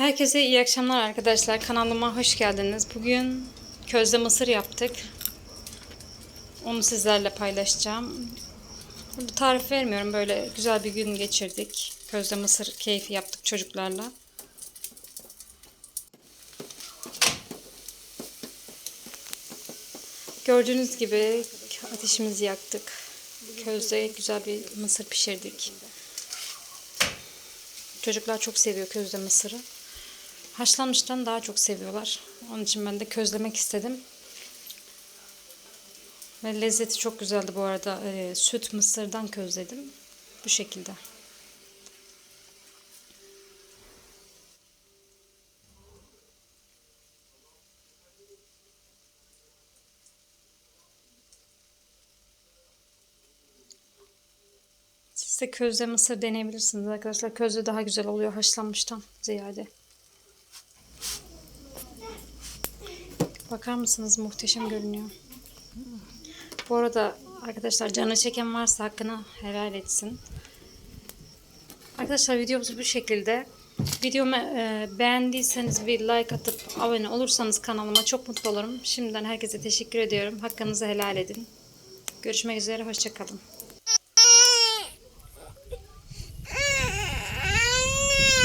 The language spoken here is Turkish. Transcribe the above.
Herkese iyi akşamlar arkadaşlar. Kanalıma hoş geldiniz. Bugün közde mısır yaptık. Onu sizlerle paylaşacağım. Bu tarif vermiyorum. Böyle güzel bir gün geçirdik. Közde mısır keyfi yaptık çocuklarla. Gördüğünüz gibi ateşimizi yaktık. Közde güzel bir mısır pişirdik. Çocuklar çok seviyor közde mısırı. Haşlanmıştan daha çok seviyorlar. Onun için ben de közlemek istedim. Ve lezzeti çok güzeldi bu arada. Ee, süt mısırdan közledim. Bu şekilde. Siz de közde mısır deneyebilirsiniz arkadaşlar. Közde daha güzel oluyor haşlanmıştan ziyade. Bakar mısınız? Muhteşem görünüyor. Bu arada arkadaşlar canı çeken varsa hakkını helal etsin. Arkadaşlar videomuz bu şekilde. Videomu e, beğendiyseniz bir like atıp abone olursanız kanalıma çok mutlu olurum. Şimdiden herkese teşekkür ediyorum. Hakkınızı helal edin. Görüşmek üzere. Hoşçakalın.